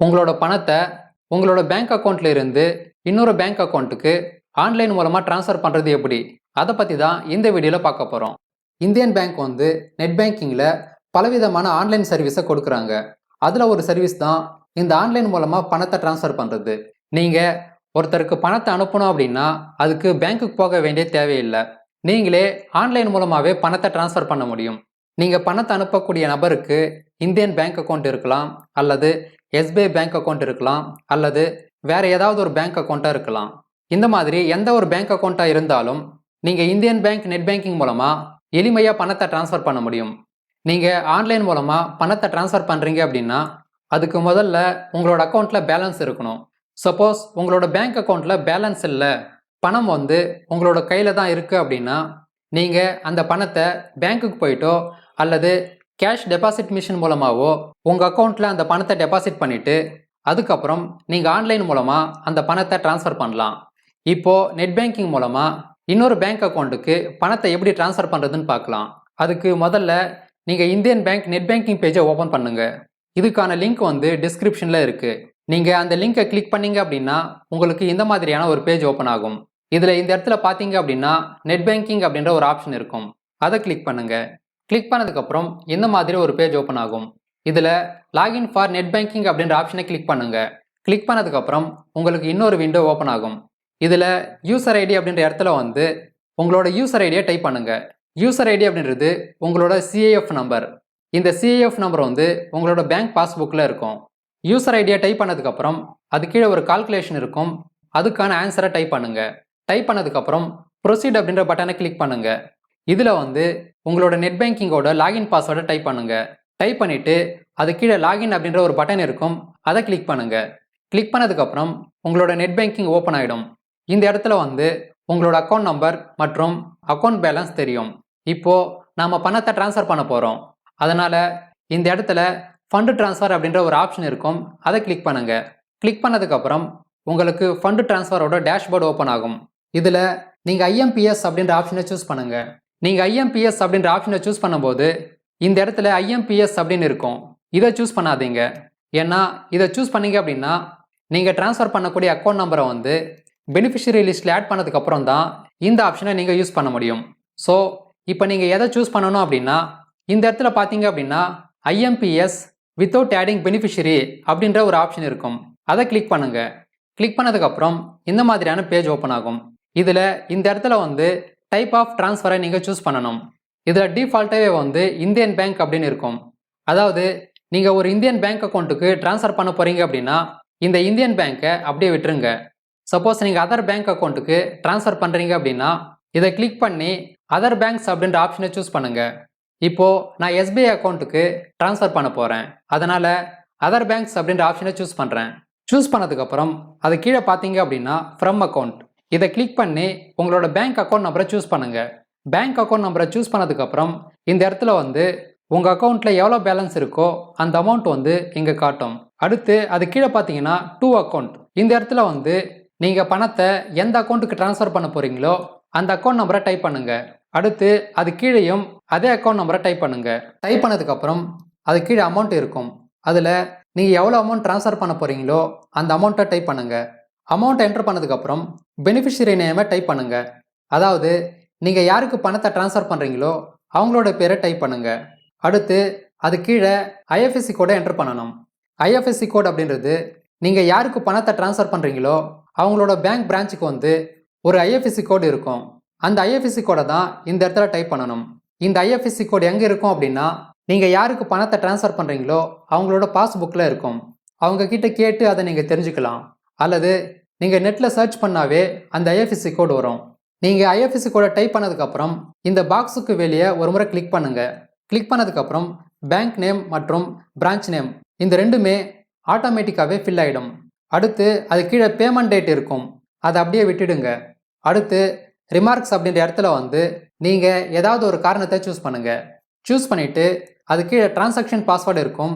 உங்களோட பணத்தை உங்களோட பேங்க் அக்கௌண்ட்ல இருந்து இன்னொரு பேங்க் அக்கௌண்ட்டுக்கு ஆன்லைன் மூலமாக ட்ரான்ஸ்ஃபர் பண்ணுறது எப்படி? அதை பற்றி தான் இந்த வீடியோவில் பார்க்க போகிறோம் இந்தியன் பேங்க் வந்து நெட் பேங்கிங்கில் பலவிதமான ஆன்லைன் சர்வீஸை கொடுக்குறாங்க. அதில் ஒரு சர்வீஸ் தான் இந்த ஆன்லைன் மூலமாக பணத்தை ட்ரான்ஸ்ஃபர் பண்ணுறது நீங்கள் ஒருத்தருக்கு பணத்தை அனுப்பணும் அப்படின்னா அதுக்கு பேங்க்குக்கு போக வேண்டிய தேவையில்லை. நீங்களே ஆன்லைன் மூலமாகவே பணத்தை ட்ரான்ஸ்ஃபர் பண்ண முடியும். நீங்கள் பணத்தை அனுப்பக்கூடிய நபருக்கு இந்தியன் பேங்க் அக்கௌண்ட் இருக்கலாம் அல்லது எஸ்பிஐ பேங்க் அக்கௌண்ட் இருக்கலாம் அல்லது வேற ஏதாவது ஒரு பேங்க் அக்கௌண்ட்டாக இருக்கலாம். இந்த மாதிரி எந்த ஒரு பேங்க் அக்கௌண்ட்டாக இருந்தாலும் நீங்கள் இந்தியன் பேங்க் நெட் பேங்கிங் மூலமாக எளிமையாக பணத்தை ட்ரான்ஸ்ஃபர் பண்ண முடியும். நீங்கள் ஆன்லைன் மூலமாக பணத்தை ட்ரான்ஸ்ஃபர் பண்ணுறீங்க அப்படின்னா அதுக்கு முதல்ல உங்களோட அக்கௌண்ட்டில் பேலன்ஸ் இருக்கணும். சப்போஸ் உங்களோட பேங்க் அக்கௌண்ட்டில் பேலன்ஸ் இல்லை பணம் வந்து உங்களோட கையில் தான் இருக்குது அப்படின்னா நீங்கள் அந்த பணத்தை பேங்க்குக்கு போயிட்டோ அல்லது கேஷ் டெபாசிட் மிஷின் மூலமாகவோ உங்கள் அக்கௌண்ட்டில் அந்த பணத்தை டெபாசிட் பண்ணிவிட்டு அதுக்கப்புறம் நீங்கள் ஆன்லைன் மூலமாக அந்த பணத்தை ட்ரான்ஸ்ஃபர் பண்ணலாம். இப்போது நெட் பேங்கிங் மூலமாக இன்னொரு பேங்க் அக்கௌண்ட்டுக்கு பணத்தை எப்படி ட்ரான்ஸ்ஃபர் பண்ணுறதுன்னு பார்க்கலாம். அதுக்கு முதல்ல நீங்கள் இந்தியன் பேங்க் நெட் பேங்கிங் பேஜை ஓப்பன் பண்ணுங்கள் இதுக்கான லிங்க் வந்து டிஸ்கிரிப்ஷனில் இருக்குது நீங்கள் அந்த லிங்கை கிளிக் பண்ணீங்க அப்படின்னா உங்களுக்கு இந்த மாதிரியான ஒரு பேஜ் ஓப்பன் ஆகும். இதில் இந்த இடத்துல பார்த்தீங்க அப்படின்னா நெட் பேங்கிங் அப்படின்ற ஒரு ஆப்ஷன் இருக்கும். அதை கிளிக் பண்ணுங்கள் கிளிக் பண்ணதுக்கப்புறம் இந்த மாதிரி ஒரு பேஜ் ஓப்பன் ஆகும்? இதில் லாகின் ஃபார் நெட் பேங்கிங் அப்படின்ற ஆப்ஷனை கிளிக் பண்ணுங்க. கிளிக் பண்ணதுக்கப்புறம் உங்களுக்கு இன்னொரு விண்டோ ஓப்பன் ஆகும். இதில் யூசர் ஐடி அப்படின்ற இடத்துல வந்து உங்களோட யூசர் ஐடியை டைப் பண்ணுங்க. யூசர் ஐடி அப்படின்றது உங்களோட சிஏஎஃப் நம்பர் இந்த சிஏஎஃப் நம்பர் வந்து உங்களோட பேங்க் பாஸ்புக்கில் இருக்கும். யூசர் ஐடியை டைப் பண்ணதுக்கப்புறம் அது கீழே ஒரு கால்குலேஷன் இருக்கும். அதுக்கான ஆன்சரை டைப் பண்ணுங்க. டைப் பண்ணதுக்கப்புறம் ப்ரொசீட் அப்படின்ற பட்டனை கிளிக் பண்ணுங்க. இதில் வந்து உங்களோட நெட் பேங்கிங்கோட லாகின் பாஸ்வேர்டை டைப் பண்ணுங்க. டைப் பண்ணிவிட்டு அது கீழே லாகின் அப்படின்ற ஒரு பட்டன் இருக்கும். அதை கிளிக் பண்ணுங்க. கிளிக் பண்ணதுக்கப்புறம் உங்களோட நெட் பேங்கிங் ஓப்பன் ஆகிடும் இந்த இடத்துல வந்து உங்களோட அக்கௌண்ட் நம்பர் மற்றும் அக்கௌண்ட் பேலன்ஸ் தெரியும். இப்போது நாம் பணத்தை ட்ரான்ஸ்ஃபர் பண்ண போகிறோம் அதனால் இந்த இடத்துல ஃபண்டு ட்ரான்ஸ்ஃபர் அப்படின்ற ஒரு ஆப்ஷன் இருக்கும். அதை கிளிக் பண்ணுங்க. கிளிக் பண்ணதுக்கப்புறம் உங்களுக்கு ஃபண்டு ட்ரான்ஸ்ஃபரோட டேஷ்போர்டு ஓப்பன் ஆகும். இதில் நீங்கள் ஐஎம்பிஎஸ் அப்படின்ற ஆப்ஷனை சூஸ் பண்ணுங்கள் நீங்கள் ஐஎம்பிஎஸ் அப்படின்ற ஆப்ஷனை சூஸ் பண்ணும்போது இந்த இடத்துல ஐஎம்பிஎஸ் அப்படின்னு இருக்கும். இதை சூஸ் பண்ணாதீங்க. ஏன்னா இதை சூஸ் பண்ணீங்க அப்படின்னா நீங்கள் ட்ரான்ஸ்ஃபர் பண்ணக்கூடிய அக்கௌண்ட் நம்பரை வந்து பெனிஃபிஷரி லிஸ்ட்டில் ஆட் பண்ணதுக்கப்புறம் தான் இந்த ஆப்ஷனை நீங்கள் யூஸ் பண்ண முடியும். ஸோ இப்போ நீங்கள் எதை சூஸ் பண்ணணும் அப்படின்னா இந்த இடத்துல பார்த்தீங்க அப்படின்னா ஐஎம்பிஎஸ் வித்தவுட் ஆடிங் பெனிஃபிஷரி அப்படின்ற ஒரு ஆப்ஷன் இருக்கும். அதை கிளிக் பண்ணுங்கள் கிளிக் பண்ணதுக்கப்புறம் இந்த மாதிரியான பேஜ் ஓப்பன் ஆகும். இதில் இந்த இடத்துல வந்து டைப் ஆஃப் ட்ரான்ஸ்ஃபரை நீங்கள் சூஸ் பண்ணணும். இதில் டிஃபால்ட்டாகவே வந்து இந்தியன் பேங்க் அப்படின்னு இருக்கும். அதாவது நீங்கள் ஒரு இந்தியன் பேங்க் அக்கௌண்ட்டுக்கு ட்ரான்ஸ்ஃபர் பண்ண போகிறீங்க அப்படின்னா இந்த இந்தியன் பேங்க்கை அப்படியே விட்டுருங்க. சப்போஸ் நீங்கள் அதர் பேங்க் அக்கௌண்ட்டுக்கு ட்ரான்ஸ்ஃபர் பண்ணுறீங்க அப்படின்னா இதை கிளிக் பண்ணி அதர் பேங்க்ஸ் அப்படின்ற ஆப்ஷனை சூஸ் பண்ணுங்க. இப்போ நான் எஸ்பிஐ அக்கௌண்ட்டுக்கு ட்ரான்ஸ்ஃபர் பண்ண போகிறேன் அதனால் அதர் பேங்க்ஸ் அப்படின்ற ஆப்ஷனை சூஸ் பண்ணுறேன் சூஸ் பண்ணதுக்கப்புறம் அது கீழே பார்த்தீங்க அப்படின்னா ஃப்ரம் அக்கௌண்ட் இதை கிளிக் பண்ணி உங்களோட பேங்க் அக்கௌண்ட் நம்பரை சூஸ் பண்ணுங்க. பேங்க் அக்கௌண்ட் நம்பரை சூஸ் பண்ணதுக்கப்புறம் இந்த இடத்துல வந்து உங்கள் அக்கௌண்ட்டில் எவ்வளோ பேலன்ஸ் இருக்கோ அந்த அமௌண்ட் வந்து இங்கே காட்டும். அடுத்து அது கீழே பார்த்தீங்கன்னா டூ அக்கௌண்ட் இந்த இடத்துல வந்து நீங்கள் பணத்தை எந்த அக்கௌண்ட்டுக்கு ட்ரான்ஸ்ஃபர் பண்ண போகிறீங்களோ அந்த அக்கௌண்ட் நம்பரை டைப் பண்ணுங்க. அடுத்து அது கீழேயும் அதே அக்கௌண்ட் நம்பரை டைப் பண்ணுங்க. டைப் பண்ணதுக்கப்புறம் அது கீழே அமௌண்ட் இருக்கும். அதில் நீங்கள் எவ்வளோ அமௌண்ட் ட்ரான்ஸ்ஃபர் பண்ண போகிறீங்களோ அந்த அமௌண்ட்டை டைப் பண்ணுங்கள் அமௌண்ட் என்டர் பண்ணதுக்கப்புறம் பெனிஃபிஷரி நேமை டைப் பண்ணுங்கள் அதாவது நீங்கள் யாருக்கு பணத்தை ட்ரான்ஸ்ஃபர் பண்ணுறீங்களோ அவங்களோட பேரை டைப் பண்ணுங்கள் அடுத்து அது கீழே ஐஎஃப்எஸ்சி கோடை என்டர் பண்ணணும். ஐஎஃப்எஸ்சி கோட் அப்படின்றது நீங்கள் யாருக்கு பணத்தை ட்ரான்ஸ்ஃபர் பண்ணுறீங்களோ அவங்களோட பேங்க் பிரான்ச்சுக்கு வந்து ஒரு ஐஎஃப்எஸ்சி கோடு இருக்கும். அந்த ஐஎஃப்எஸ்சி கோடை தான் இந்த இடத்துல டைப் பண்ணணும். இந்த ஐஎஃப்எஸ்சி கோடு எங்கே இருக்கும் அப்படின்னா நீங்கள் யாருக்கு பணத்தை ட்ரான்ஸ்ஃபர் பண்ணுறீங்களோ அவங்களோட பாஸ்புக்கில் இருக்கும். அவங்க கிட்ட கேட்டு அதை நீங்கள் தெரிஞ்சுக்கலாம். அல்லது நீங்கள் நெட்டில் சர்ச் பண்ணாவே அந்த ஐஎஃப்எஸ்சி கோடு வரும். நீங்கள் ஐஎஃப்எஸ்சி கோடை டைப் பண்ணதுக்கப்புறம் இந்த பாக்ஸுக்கு வெளியே ஒரு முறை கிளிக் பண்ணுங்கள் கிளிக் பண்ணதுக்கப்புறம் பேங்க் நேம் மற்றும் பிரான்ச் நேம் இந்த ரெண்டுமே ஆட்டோமேட்டிக்காகவே ஃபில் ஆகிடும் அடுத்து அது கீழே பேமெண்ட் டேட் இருக்கும். அதை அப்படியே விட்டுடுங்க. அடுத்து ரிமார்க்ஸ் அப்படின்ற இடத்துல வந்து நீங்கள் ஏதாவது ஒரு காரணத்தை சூஸ் பண்ணுங்கள் சூஸ் பண்ணிவிட்டு அது கீழே டிரான்சாக்ஷன் பாஸ்வேர்டு இருக்கும்.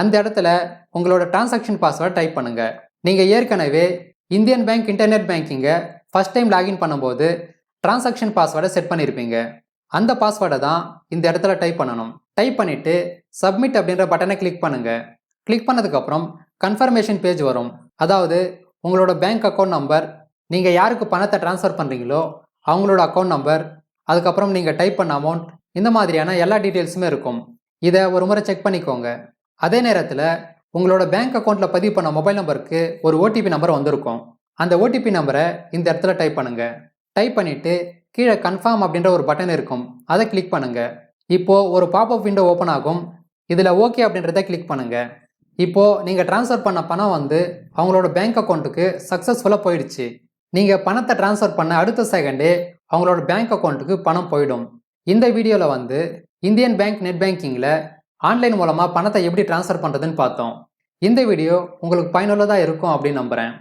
அந்த இடத்துல உங்களோட டிரான்சாக்ஷன் பாஸ்வேர்டு டைப் பண்ணுங்கள் நீங்கள் ஏற்கனவே இந்தியன் பேங்க் இன்டர்நெட் பேங்கிங்கை ஃபஸ்ட் டைம் லாகின் பண்ணும்போது டிரான்சாக்ஷன் பாஸ்வேர்டை செட் பண்ணியிருப்பீங்க அந்த பாஸ்வேர்டை தான் இந்த இடத்துல டைப் பண்ணணும். டைப் பண்ணிவிட்டு சப்மிட் அப்படின்ற பட்டனை கிளிக் பண்ணுங்கள் கிளிக் பண்ணதுக்கப்புறம் கன்ஃபர்மேஷன் பேஜ் வரும். அதாவது உங்களோட பேங்க் அக்கௌண்ட் நம்பர் நீங்கள் யாருக்கு பணத்தை ட்ரான்ஸ்ஃபர் பண்ணுறீங்களோ அவங்களோட அக்கௌண்ட் நம்பர் அதுக்கப்புறம் நீங்கள் டைப் பண்ண அமௌண்ட் இந்த மாதிரியான எல்லா டீட்டெயில்ஸுமே இருக்கும். இதை ஒரு முறை செக் பண்ணிக்கோங்க. அதே நேரத்தில் உங்களோட பேங்க் அக்கௌண்ட்டில் பதிவு பண்ண மொபைல் நம்பருக்கு ஒரு ஓடிபி நம்பர் வந்திருக்கும். அந்த ஓடிபி நம்பரை இந்த இடத்துல டைப் பண்ணுங்க. டைப் பண்ணிட்டு கீழே கன்ஃபார்ம் அப்படின்ற ஒரு பட்டன் இருக்கும். அதை கிளிக் பண்ணுங்க. இப்போ ஒரு பாப்அப் விண்டோ ஓப்பன் ஆகும். இதில் ஓகே அப்படின்றத கிளிக் பண்ணுங்க. இப்போ நீங்கள் ட்ரான்ஸ்ஃபர் பண்ண பணம் வந்து அவங்களோட பேங்க் அக்கௌண்ட்டுக்கு சக்ஸஸ்ஃபுல்லாக போயிடுச்சு. நீங்கள் பணத்தை ட்ரான்ஸ்ஃபர் பண்ண அடுத்த செகண்டே அவங்களோட பேங்க் அக்கௌண்ட்டுக்கு பணம் போயிடும். இந்த வீடியோவில் வந்து இந்தியன் பேங்க் நெட் பேங்கிங்கில் ஆன்லைன் மூலமாக பணத்தை எப்படி ட்ரான்ஸ்ஃபர் பண்ணுறதுன்னு பார்த்தோம். இந்த வீடியோ உங்களுக்கு பயனுள்ளதாக இருக்கும் அப்படின்னு நம்புகிறேன்